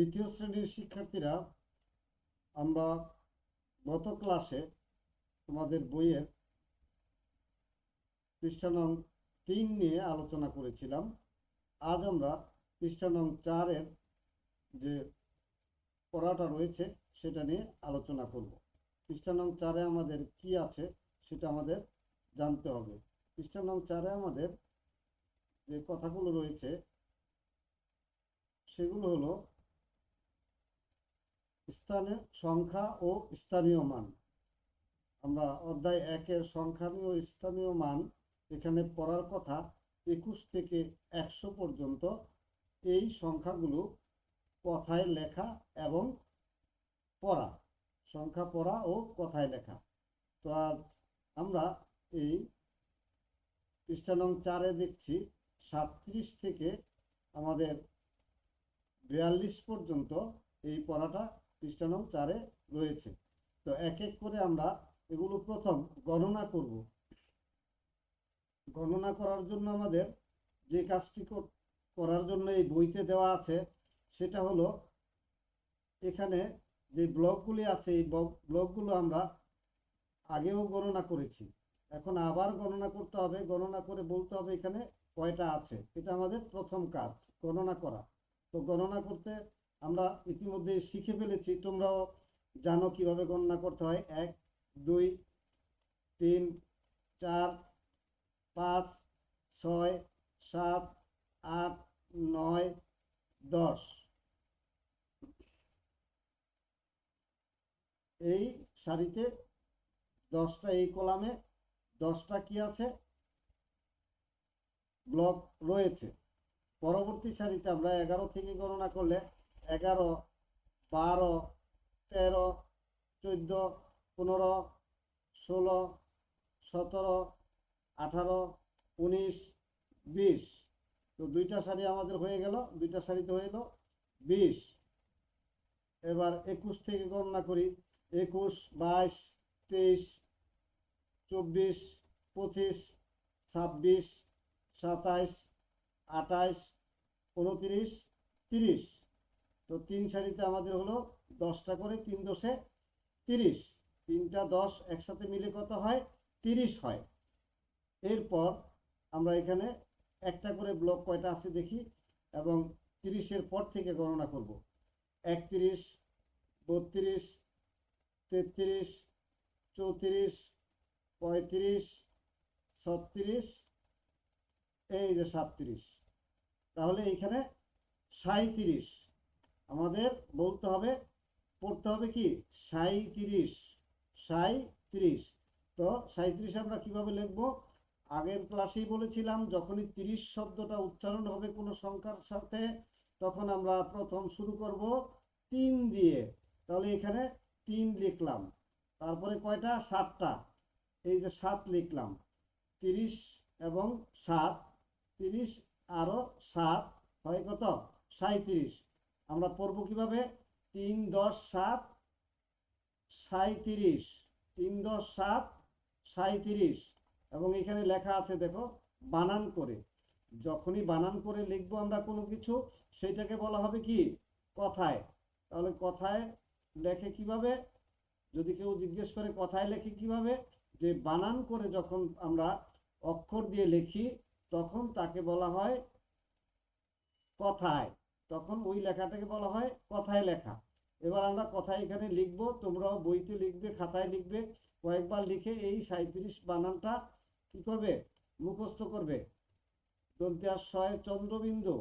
দ্বিতীয় শ্রেণির শিক্ষার্থীরা আমরা গত ক্লাসে তোমাদের বইয়ের পৃষ্ঠা নং তিন নিয়ে আলোচনা করেছিলাম। আজ আমরা পৃষ্ঠা নং চারের যে পড়াটা রয়েছে সেটা নিয়ে আলোচনা করব। পৃষ্ঠা নং চারে আমাদের কি আছে সেটা আমাদের জানতে হবে। পৃষ্ঠা নং চারে আমাদের যে কথাগুলো রয়েছে সেগুলো হলো স্থানের সংখ্যা ও স্থানীয় মান। আমরা অধ্যায় একের সংখ্যানীয় ও স্থানীয় মান এখানে পড়ার কথা একুশ থেকে একশো পর্যন্ত। এই সংখ্যাগুলো কথায় লেখা এবং পড়া, সংখ্যা পড়া ও কথায় লেখা। তো আজ আমরা এই পৃষ্ঠা চারে দেখছি সাতত্রিশ থেকে আমাদের বিয়াল্লিশ পর্যন্ত এই পড়াটা পৃষ্ঠা নং চারে রয়েছে। তো এক এক করে আমরা এগুলো প্রথম গণনা করব। গণনা করার জন্য আমাদের যে কাজটি করার জন্য এই বইতে দেওয়া আছে, সেটা হলো এখানে যে ব্লকগুলি আছে, এই ব্লক- ব্লকগুলো আমরা আগেও গণনা করেছি। এখন আবার গণনা করতে হবে। গণনা করে বলতে হবে এখানে কয়টা আছে। এটা আমাদের প্রথম কাজ, গণনা করা। তো গণনা করতে আমরা ইতিমধ্যে শিখে ফেলেছি, তোমরাও জানো কীভাবে গণনা করতে হয়। এক, দুই, তিন, চার, পাঁচ, ছয়, সাত, আট, নয়, দশ। এই সারিতে দশটা এই কলামে দশটা কি আছে? ব্লক রয়েছে। পরবর্তী সারিতে আমরা এগারো থেকে গণনা করলে এগারো, বারো, তেরো, চোদ্দ, পনেরো, ষোলো, সতেরো, আঠারো, উনিশ, বিশ। তো দুইটা শাড়ি আমাদের হয়ে গেল, দুইটা সারিতে হয়ে গেল বিশ। এবার একুশ থেকে গণনা করি। একুশ, বাইশ, তেইশ, চব্বিশ, পঁচিশ, ছাব্বিশ, সাতাইশ, আঠাইশ, উনতিরিশ, তিরিশ। তো তিন সারিতে আমাদের হলো দশটা করে তিন দশে তিরিশ। তিনটা দশ একসাথে মিলে কত হয়? তিরিশ হয়। এরপর আমরা এখানে একটা করে ব্লক কয়টা আছে দেখি এবং তিরিশের পর থেকে গণনা করব। একত্রিশ, বত্রিশ, তেত্রিশ, চৌত্রিশ, পঁয়ত্রিশ, ছত্রিশ, এই যে সাতত্রিশ। তাহলে এইখানে সাঁইত্রিশ। আমাদের বলতে হবে, পড়তে হবে কি? সাঁইত্রিশ সাঁইত্রিশ। তো সাঁইত্রিশ আমরা কীভাবে লিখব? আগের ক্লাসেই বলেছিলাম, যখনই তিরিশ শব্দটা উচ্চারণ হবে কোনো সংখ্যার সাথে, তখন আমরা প্রথম শুরু করব তিন দিয়ে। তাহলে এখানে তিন লিখলাম। তারপরে কয়টা? সাতটা। এই যে সাত লিখলাম। তিরিশ এবং সাত। তিরিশ আরও সাত হয় কত? সাঁইত্রিশ। আমরা পড়ব কীভাবে? তিন দশ সাত সাঁইত্রিশ। তিন দশ সাত সাঁইত্রিশ। এবং এখানে লেখা আছে, দেখো, বানান করে। যখনই বানান করে লিখব আমরা কোনো কিছু, সেইটাকে বলা হবে কি? কথায়। তাহলে কথায় লেখে কীভাবে? যদি কেউ জিজ্ঞেস করে কথায় লেখে কীভাবে? যে বানান করে যখন আমরা অক্ষর দিয়ে লিখি, তখন তাকে বলা হয় কথায়। তখন ওই লেখাটাকে বলা হয় কথায় লেখা। এবার আমরা কথায় এখানে লিখব, তোমরাও বইতে লিখবে, খাতায় লিখবে, কয়েকবার লিখে এই সাঁইত্রিশ বানানটা কি করবে? মুখস্থ করবে। দন্তিয়ার শয়ে চন্দ্রবিন্দু।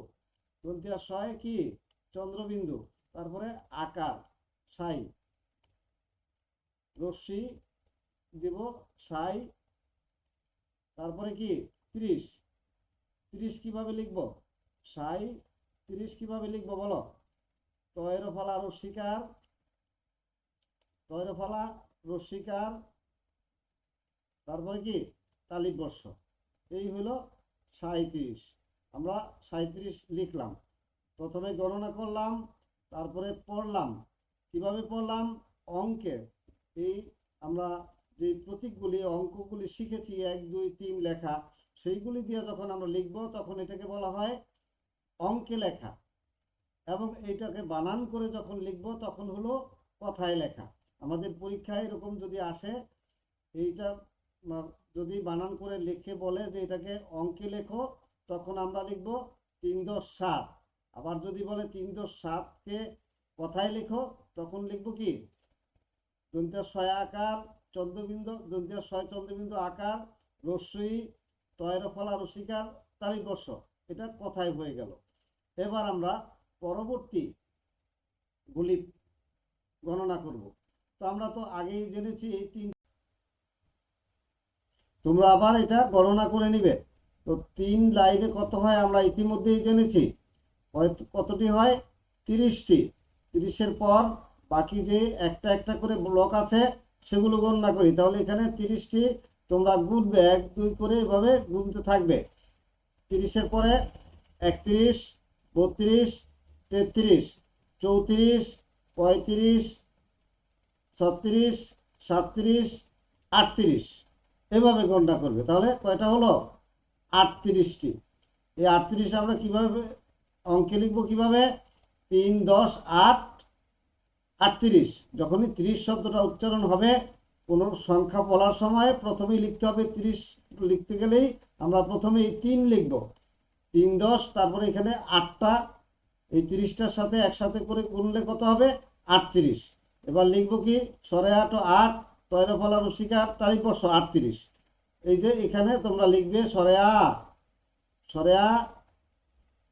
দন্তিয়ার শয়ে কি? চন্দ্রবিন্দু। তারপরে আকার, সাই। রশ্মি দেব, সাই। তারপরে কি? ত্রিশ। ত্রিশ কীভাবে লিখব? সাই ত্রিশ কীভাবে লিখব বলো? তয়রফলা রস্বীকার তয়রফলা রশ্মিকার তারপরে কি? তালিবর্ষ। এই হলো সাঁইত্রিশ। আমরা সাঁইত্রিশ লিখলাম। প্রথমে গণনা করলাম, তারপরে পড়লাম। কীভাবে পড়লাম? অঙ্কে। এই আমরা যে প্রতীকগুলি, অঙ্কগুলি শিখেছি, এক, দুই, তিন লেখা, সেইগুলি দিয়ে যখন আমরা লিখব, তখন এটাকে বলা হয় অঙ্কে লেখা। এবং এইটাকে বানান করে যখন লিখব, তখন হলো কথায় লেখা। আমাদের পরীক্ষায় এরকম যদি আসে, এইটা যদি বানান করে লিখে বলে যে এটাকে অঙ্কে লেখো, তখন আমরা লিখব তিন দশ সাত। আবার যদি বলে তিন দশ সাতকে কথায় লেখো, তখন লিখব কি? দন্তের ছয় আকার চন্দ্রবিন্দু দন্তের ছয় চন্দ্রবিন্দু আকার রস্যই তয়ের ফলা রসিকার তারিবর্ষ এটা কথায় হয়ে গেল। এবার আমরা পরবর্তী গুলি গণনা করব। তো আমরা তো আগেই জেনেছি এই তিন তোমরা আবার এটা গণনা করে নিবে। তো তিন লাইনে কত হয় আমরা ইতিমধ্যেই জেনেছি। কতটি হয়? তিরিশটি। তিরিশের পর বাকি যে একটা একটা করে ব্লক আছে, সেগুলো গণনা করি। তাহলে এখানে তিরিশটি তোমরা গুনবে। এক, দুই করে এভাবে গুনতে থাকবে। তিরিশের পরে একত্রিশ বত্রিশ, তেত্রিশ, চৌত্রিশ, পঁয়ত্রিশ, ছত্রিশ, সাতত্রিশ, আটত্রিশ। এভাবে গণনা করবে। তাহলে কয়টা হলো? আটত্রিশটি। এই আটত্রিশ আমরা কীভাবে অঙ্কে লিখব কীভাবে? তিন, দশ, আট, আটত্রিশ। যখনই তিরিশ শব্দটা উচ্চারণ হবে, কোনো সংখ্যা বলার সময় প্রথমেই লিখতে হবে তিরিশ। লিখতে গেলেই আমরা প্রথমে এই তিন লিখব। তিন দশ, তারপরে এখানে আটটা, এই তিরিশটার সাথে একসাথে করে গুনলে কত হবে? আটত্রিশ। এবার লিখব কি? সরে আট ও আট তৈর ফলা রসিকার তারিখ বর্ষ আটত্রিশ। এই যে এখানে তোমরা লিখবে সরে আ সরে আ,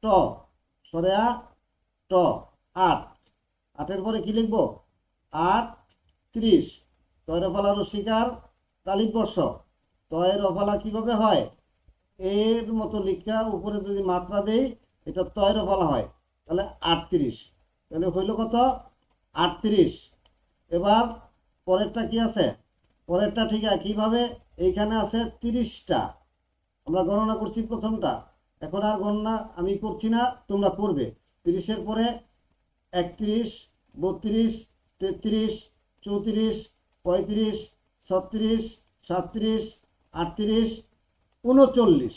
ট সরে আ, ট, আট। আটের পরে কি লিখব? আট ত্রিশ তয়ের অফালা রসিকার তালিম বর্ষ তয়ের অফালা কীভাবে হয়? এর মতো লিখা উপরে যদি মাত্রা দেই, এটা তয়ের অফালা হয়। তাহলে আটত্রিশ। তাহলে হইল কত? আটত্রিশ। এবার পরেরটা কি আছে? পরেরটা ঠিক আছে কীভাবে এইখানে আছে তিরিশটা। আমরা গণনা করছি প্রথমটা। এখন আর গণনা আমি করছি না, তোমরা করবে। তিরিশের পরে একত্রিশ, বত্রিশ, তেত্রিশ, চৌত্রিশ, পঁয়ত্রিশ, ছত্রিশ, সাতত্রিশ, আটত্রিশ উনচল্লিশ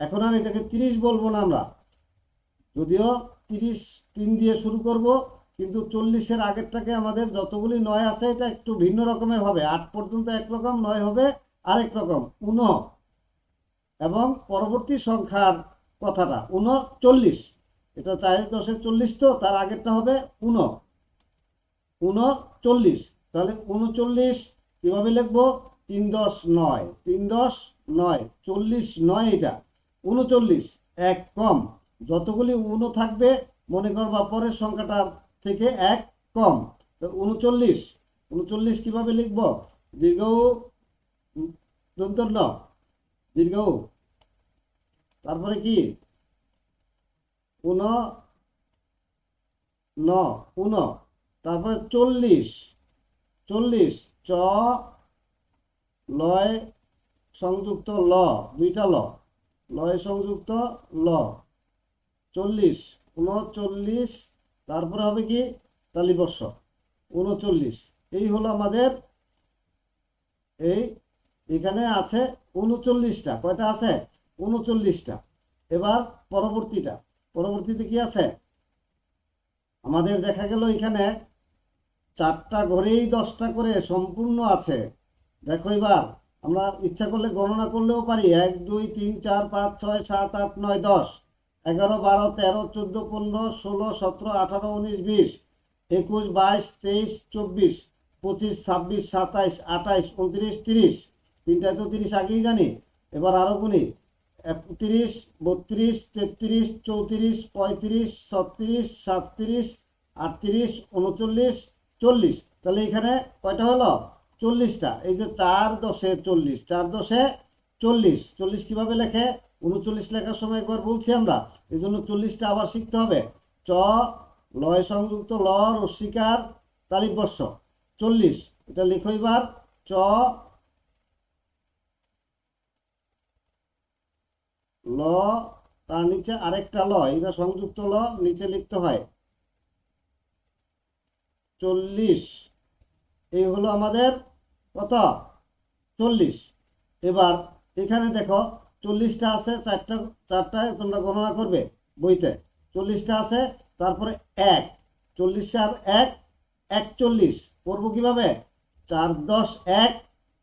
এখন আর এটাকে তিরিশ বলব না আমরা। যদিও তিরিশ তিন দিয়ে শুরু করব, কিন্তু চল্লিশের আগেরটাকে আমাদের যতগুলি নয় আছে, এটা একটু ভিন্ন রকমের হবে। আট পর্যন্ত একরকম নয় হবে আরেক রকম। উন। এবং পরবর্তী সংখ্যার কথাটা উনচল্লিশ এটা চার দশে চল্লিশ তো, তার আগেরটা হবে উন। উনচল্লিশ তাহলে উনচল্লিশ কীভাবে লিখব? তিন দশ নয়। তিন দশ নয়, চল্লিশ নয় এটা। উনচল্লিশ এক কম। যতগুলি উনো থাকবে, মনে করবা পরের সংখ্যাটার থেকে এক কম। উনচল্লিশ উনচল্লিশ কীভাবে লিখব? দীর্ঘ দন্তন্য দীর্ঘ তারপরে কি? উন ন উন তারপরে চল্লিশ চল্লিশ, চ, লয় সংযুক্ত ল, দুইটা ল। লয় সংযুক্ত ল। চল্লিশ, উনচল্লিশ, তারপরে হবে কি? তালিবর্ষ। উনচল্লিশ। এই হলো আমাদের এই এখানে আছে উনচল্লিশটা। কয়টা আছে? উনচল্লিশটা। এবার পরবর্তীটা। পরবর্তীতে কি আছে? আমাদের দেখা গেল এখানে চারটা ঘরেই দশটা করে সম্পূর্ণ আছে। দেখো এবার। আমরা ইচ্ছা করলে গণনা করলেও পারি। এক, দুই, তিন, চার, পাঁচ, ছয়, সাত, আট, নয়, দশ। এগারো, বারো, তেরো, চোদ্দ, পনেরো, ষোলো, সতেরো, আঠারো, উনিশ, বিশ। একুশ, বাইশ, তেইশ, চব্বিশ। পঁচিশ, ছাব্বিশ, সাতাইশ, আঠাইশ, উনত্রিশ, তিরিশ। তিনটায় তো তিরিশ আগেই জানি। এবার আরও গুনি। একত্রিশ, বত্রিশ, তেত্রিশ, চৌত্রিশ, পঁয়ত্রিশ, ছত্রিশ, সাতত্রিশ, আটত্রিশ, উনচল্লিশ, চল্লিশ। তাহলে এখানে কয়টা হলো? চল্লিশটা। এই যে চার দশে চল্লিশ, চার দশে চল্লিশ। চল্লিশ কীভাবে লেখে? উনচল্লিশ লেখার সময় একবার বলছি আমরা। এই জন্য চল্লিশটা আবার শিখতে হবে। চ, লয় সংযুক্ত ল রস্বীকার তালিবর্ষ। চল্লিশ, এটা লিখো এবার। চ, ল, তার নিচে আরেকটা ল, এটা সংযুক্ত ল, নিচে লিখতে হয়। চল্লিশ এই হলো আমাদের কত? চল্লিশ। এবার এখানে দেখো, চল্লিশটা আছে, চারটা চারটায় তোমরা গণনা করবে বইতে। চল্লিশটা আছে, তারপরে এক। চল্লিশ আর এক, একচল্লিশ। করব কীভাবে? চার দশ এক,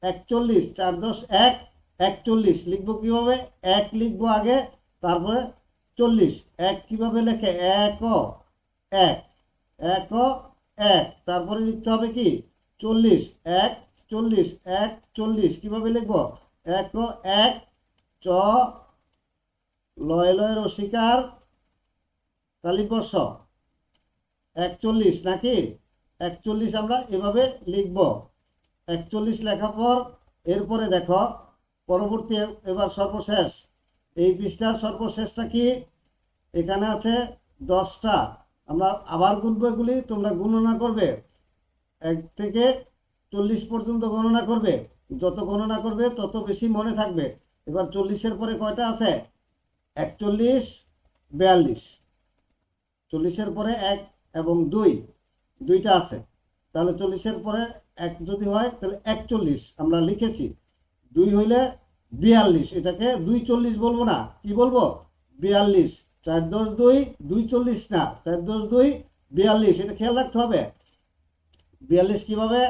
একচল্লিশ। চার দশ এক, একচল্লিশ। লিখব কীভাবে? এক লিখব আগে, তারপরে চল্লিশ। এক কীভাবে লেখে? এক এক। এক এক। তারপরে লিখতে হবে কি? চল্লিশ, এক চল্লিশ এক, চল্লিশ, কীভাবে লিখব? এক এক, চ, লয় লয় রসিকার তালিপস্য একচল্লিশ নাকি? একচল্লিশ আমরা এভাবে লিখব। একচল্লিশ লেখার পর, এরপরে দেখো, পরবর্তী এবার সর্বশেষ। এই পৃষ্ঠার সর্বশেষটা কি? এখানে আছে দশটা। আমরা আবার গুনবো এগুলি, তোমরা গণনা করবে। এক থেকে চল্লিশ পর্যন্ত গণনা করবে। যত গণনা করবে, তত বেশি মনে থাকবে। এবার চল্লিশের পরে কয়টা আছে? একচল্লিশ, বিয়াল্লিশ। চল্লিশের পরে এক এবং দুই, দুইটা আছে। তাহলে চল্লিশের পরে এক যদি হয়, তাহলে একচল্লিশ আমরা লিখেছি। দুই হইলে বিয়াল্লিশ, এটাকে দুই চল্লিশ বলব না। কি বলব? বিয়াল্লিশ। চার দশ দুই দুই চল্লিশ না। চার দশ দুই, বিয়াল্লিশ। এটা খেয়াল রাখতে হবে। বিয়াল্লিশ কীভাবে?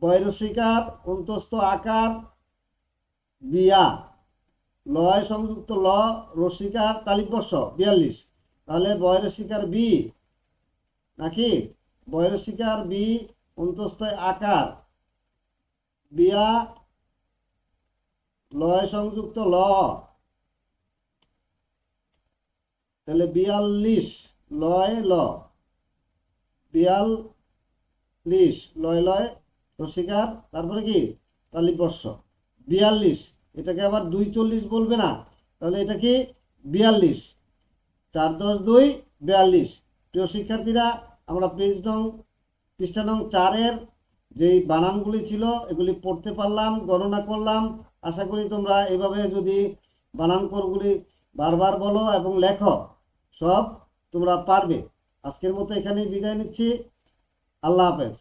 বৈরসিকার অন্তস্থ আকার, বিয়া। লয় সংযুক্ত ল রসিকার তালিকবর্ষ বিয়াল্লিশ। তাহলে বয়রসিকার বি, নাকি? বয়রসিকার বি, অন্তস্থ আকার, বিয়া। লয় সংযুক্ত ল। তাহলে বিয়াল্লিশ, লয়, ল। বিয়াল্লিশ লয় লয়, রসিকার, তারপরে কি? তালিবর্ষ। বিয়াল্লিশ, এটাকে আবার দুই চল্লিশ বলবে না, তাহলে এটা কি? বিয়াল্লিশ। চার দশ দুই, বিয়াল্লিশ। প্রিয় শিক্ষার্থীরা, আমরা পেজ নং, পৃষ্ঠা নং চারের যেই বানানগুলি ছিল, এগুলি পড়তে পারলাম, গণনা করলাম। আশা করি তোমরা এভাবে যদি বানান করগুলি বারবার বলো এবং লেখো, সব তোমরা পারবে। আজকের মতো এখানেই বিদায় নিচ্ছি। আল্লাহ হাফেজ